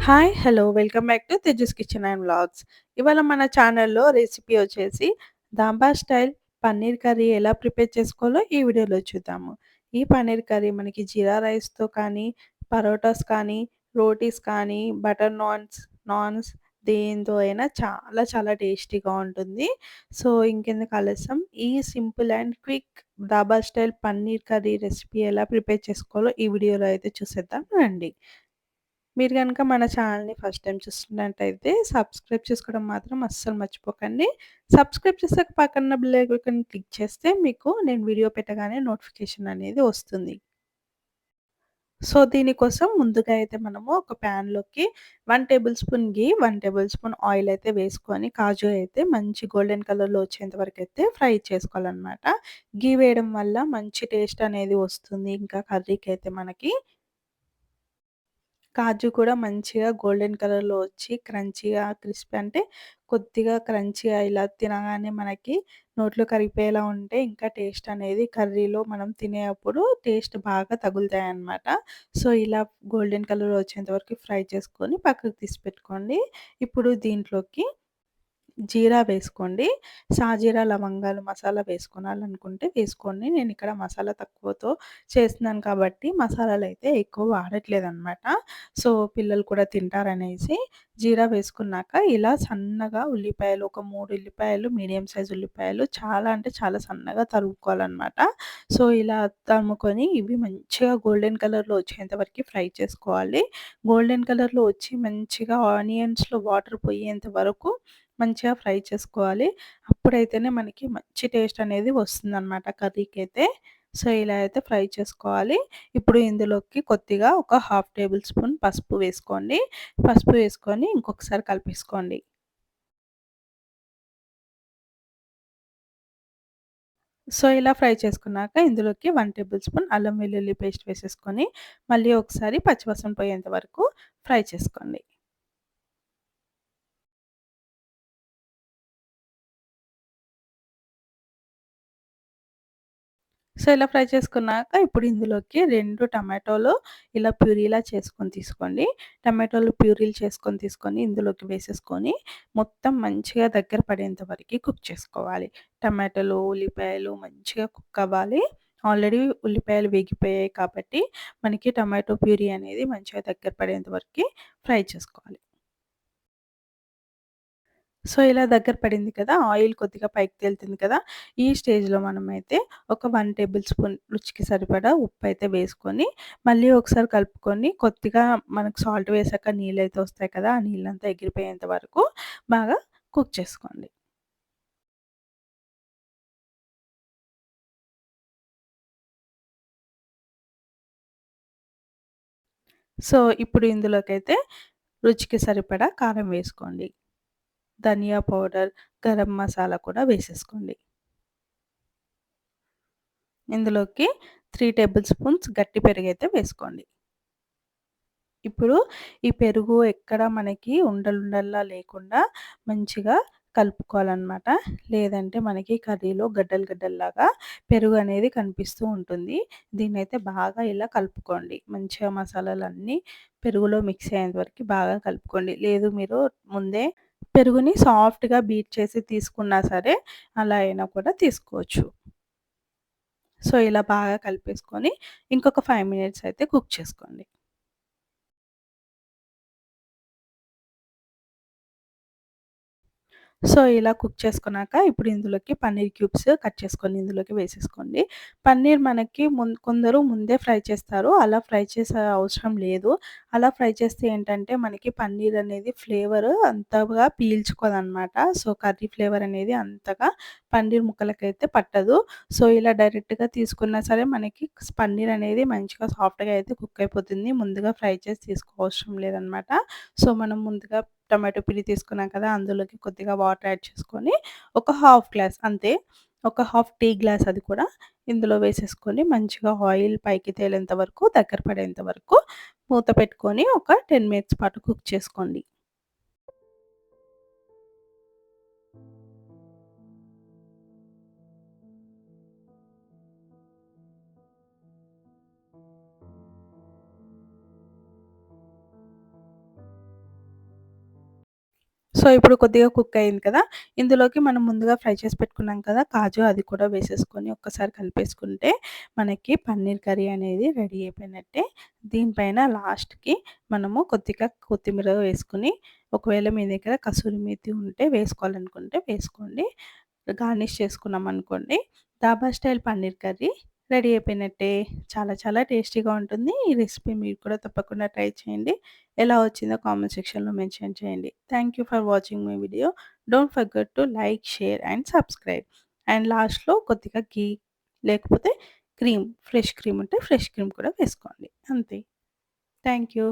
Hi! Hello! Welcome back to Tejas kitchen and vlogs. ఇవాళ మన ఛానల్‌లో రెసిపీ వచ్చేసి దాంబా స్టైల్ పన్నీర్ కర్రీ ఎలా ప్రిపేర్ చేసుకోవాలో ఈ వీడియోలో చూద్దాము. ఈ పన్నీర్ కర్రీ మనకి జీరా రైస్‌తో కానీ, పరోటాస్ కానీ, రోటీస్ కానీ, బటర్ నాన్స్, నాన్స్ దేంతో అయినా చాలా చాలా టేస్టీగా ఉంటుంది. సో, ఇంకెందుకు ఆలస్యం ఈ simple and quick dhaba style paneer curry recipe ఎలా ప్రిపేర్ చేసుకోవాలో ఈ వీడియోలో అయితే చూసేద్దాం రండి. మీరు కనుక మన ఛానల్‌ని ఫస్ట్ టైం చూస్తున్నట్టయితే సబ్స్క్రైబ్ చేసుకోవడం మాత్రం అస్సలు మర్చిపోకండి. సబ్స్క్రైబ్ చేసాక పక్కన బిల్ ఐకాన్ క్లిక్ చేస్తే మీకు నేను వీడియో పెట్టగానే నోటిఫికేషన్ అనేది వస్తుంది. సో, దీనికోసం ముందుగా అయితే మనము ఒక ప్యాన్‌లోకి one tablespoon ghee, one tablespoon oil అయితే వేసుకొని కాజు అయితే మంచి గోల్డెన్ కలర్‌లో వచ్చేంత అయితే ఫ్రై చేసుకోవాలన్నమాట ఘీ వేయడం వల్ల మంచి టేస్ట్ అనేది వస్తుంది. ఇంకా కర్రీకి అయితే మనకి కాజు కూడా మంచిగా గోల్డెన్ కలర్‌లో వచ్చి క్రంచీగా, క్రిస్పీ అంటే కొద్దిగా క్రంచీగా ఇలా తినగానే మనకి నోట్లో కరిగిపోయేలా ఉంటే ఇంకా టేస్ట్ అనేది కర్రీలో మనం తినేటప్పుడు టేస్ట్ బాగా తగులుతాయన్నమాట. సో, ఇలా గోల్డెన్ కలర్ వచ్చేంత వరకు ఫ్రై చేసుకొని పక్కకు తీసి పెట్టుకోండి. ఇప్పుడు దీంట్లోకి జీరా వేసుకోండి. సాజీరా, లవంగాలు, మసాలా వేసుకోవాలనుకుంటే వేసుకోండి. నేను ఇక్కడ మసాలా తక్కువతో చేస్తున్నాను కాబట్టి మసాలాలు అయితే ఎక్కువ వాడట్లేదు అనమాట సో, పిల్లలు కూడా తింటారనేసి జీరా వేసుకున్నాక ఇలా సన్నగా ఉల్లిపాయలు ఒక మూడు ఉల్లిపాయలు మీడియం సైజ్ ఉల్లిపాయలు చాలా అంటే చాలా సన్నగా తరుముకోవాలనమాట. సో, ఇలా తరుముకొని ఇవి మంచిగా గోల్డెన్ కలర్‌లో వచ్చేంతవరకు ఫ్రై చేసుకోవాలి. గోల్డెన్ కలర్‌లో వచ్చి మంచిగా ఆనియన్స్‌లో వాటర్ పోయేంత వరకు మంచిగా ఫ్రై చేసుకోవాలి. అప్పుడైతేనే మనకి మంచి టేస్ట్ అనేది వస్తుందన్నమాట కర్రీకి అయితే సో, ఇలా అయితే ఫ్రై చేసుకోవాలి. ఇప్పుడు ఇందులోకి కొద్దిగా ఒక హాఫ్ టేబుల్ స్పూన్ పసుపు వేసుకోండి. పసుపు వేసుకొని ఇంకొకసారి కలిపేసుకోండి. సో, ఇలా ఫ్రై చేసుకున్నాక ఇందులోకి వన్ టేబుల్ స్పూన్ అల్లం వెల్లుల్లి పేస్ట్ వేసేసుకొని మళ్ళీ ఒకసారి పచ్చివసం పోయేంత వరకు ఫ్రై చేసుకోండి. సో, ఇలా ఫ్రై చేసుకున్నాక ఇప్పుడు ఇందులోకి రెండు టమాటోలు ఇలా ప్యూరీలా చేసుకొని తీసుకోండి. టమాటోలు ప్యూరీలు చేసుకొని తీసుకొని ఇందులోకి వేసేసుకొని మొత్తం మంచిగా దగ్గర పడేంత వరకు కుక్ చేసుకోవాలి. టమాటోలు ఉల్లిపాయలు మంచిగా కుక్ అవ్వాలి. ఆల్రెడీ ఉల్లిపాయలు వేగిపోయాయి కాబట్టి మనకి టమాటో ప్యూరీ అనేది మంచిగా దగ్గర పడేంత వరకు ఫ్రై చేసుకోవాలి. సో, ఇలా దగ్గర పడింది కదా! ఆయిల్ కొద్దిగా పైకి తేలుతుంది కదా! ఈ స్టేజ్‌లో మనమైతే ఒక వన్ టేబుల్ స్పూన్ రుచికి సరిపడా ఉప్పు అయితే వేసుకొని మళ్ళీ ఒకసారి కలుపుకొని కొద్దిగా మనకు సాల్ట్ వేసాక నీళ్ళు అయితే వస్తాయి కదా! ఆ నీళ్ళంతా ఎగిరిపోయేంత వరకు బాగా కుక్ చేసుకోండి. సో, ఇప్పుడు ఇందులోకైతే రుచికి సరిపడా కారం వేసుకోండి. ధనియా పౌడర్, గరం మసాలా కూడా వేసేసుకోండి. ఇందులోకి త్రీ టేబుల్ స్పూన్స్ గట్టి పెరుగు అయితే వేసుకోండి. ఇప్పుడు ఈ పెరుగు ఎక్కడ మనకి ఉండలుండల్లా లేకుండా మంచిగా కలుపుకోవాలన్నమాట లేదంటే మనకి కర్రీలో గడ్డలు గడ్డల్లాగా పెరుగు అనేది కనిపిస్తూ ఉంటుంది. దీన్నైతే బాగా ఇలా కలుపుకోండి. మంచిగా మసాలాలన్నీ పెరుగులో మిక్స్ అయ్యేంత వరకు బాగా కలుపుకోండి. లేదు మీరు ముందే పెరుగుని సాఫ్ట్‌గా బీట్ చేసి తీసుకున్నా సరే అలా అయినా కూడా తీసుకోవచ్చు. సో, ఇలా బాగా కలిపేసుకొని ఇంకొక ఫైవ్ మినిట్స్ అయితే కుక్ చేసుకోండి. సో, ఇలా కుక్ చేసుకున్నాక ఇప్పుడు ఇందులోకి పన్నీర్ క్యూబ్స్ కట్ చేసుకొని ఇందులోకి వేసేసుకోండి. పన్నీర్ మనకి ముందు కొందరు ముందే ఫ్రై చేస్తారు. అలా ఫ్రై చేసే అవసరం లేదు. అలా ఫ్రై చేస్తే ఏంటంటే మనకి పన్నీర్ అనేది ఫ్లేవర్ అంతగా పీల్చుకోదనమాట. సో, కర్రీ ఫ్లేవర్ అనేది అంతగా పన్నీర్ ముక్కలకైతే పట్టదు. సో, ఇలా డైరెక్ట్‌గా తీసుకున్నా సరే మనకి పన్నీర్ అనేది మంచిగా సాఫ్ట్‌గా అయితే కుక్ అయిపోతుంది. ముందుగా ఫ్రై చేసి తీసుకోవసరం లేదనమాట. సో, మనం ముందుగా టమాటో పిరి తీసుకున్నాం కదా! అందులోకి కొద్దిగా వాటర్ యాడ్ చేసుకొని ఒక హాఫ్ గ్లాస్ అంతే. ఒక హాఫ్ టీ గ్లాస్ అది కూడా ఇందులో వేసేసుకొని మంచిగా ఆయిల్ పైకి తేలేంత వరకు దగ్గర పడేంత వరకు మూత పెట్టుకొని ఒక 10 మినిట్స్ పాటు కుక్ చేసుకోండి. సో, ఇప్పుడు కొద్దిగా కుక్ అయింది కదా! ఇందులోకి మనం ముందుగా ఫ్రై చేసి పెట్టుకున్నాం కదా! కాజు అది కూడా వేసేసుకొని ఒక్కసారి కలిపేసుకుంటే మనకి పన్నీర్ కర్రీ అనేది రెడీ అయిపోయినట్టే. దీనిపైన లాస్ట్‌కి మనము కొద్దిగా కొత్తిమీర వేసుకొని ఒకవేళ మీ దగ్గర కసూరి మేతి ఉంటే వేసుకోవాలనుకుంటే వేసుకోండి. గార్నిష్ చేసుకున్నాం అనుకోండి dhaba style paneer curry ready అయిపోయినట్టే. చాలా చాలా టేస్టీగా ఉంటుంది. ఈ రెసిపీ మీరు కూడా తప్పకుండా ట్రై చేయండి. ఎలా వచ్చిందో కామెంట్ సెక్షన్‌లో మెన్షన్ చేయండి. Thank you for watching my video. Don't forget to like, share and subscribe. And లాస్ట్‌లో కొద్దిగా ఘీ లేకపోతే క్రీమ్ ఫ్రెష్ క్రీమ్ ఉంటే ఫ్రెష్ క్రీమ్ కూడా వేసుకోండి. అంతే. Thank you.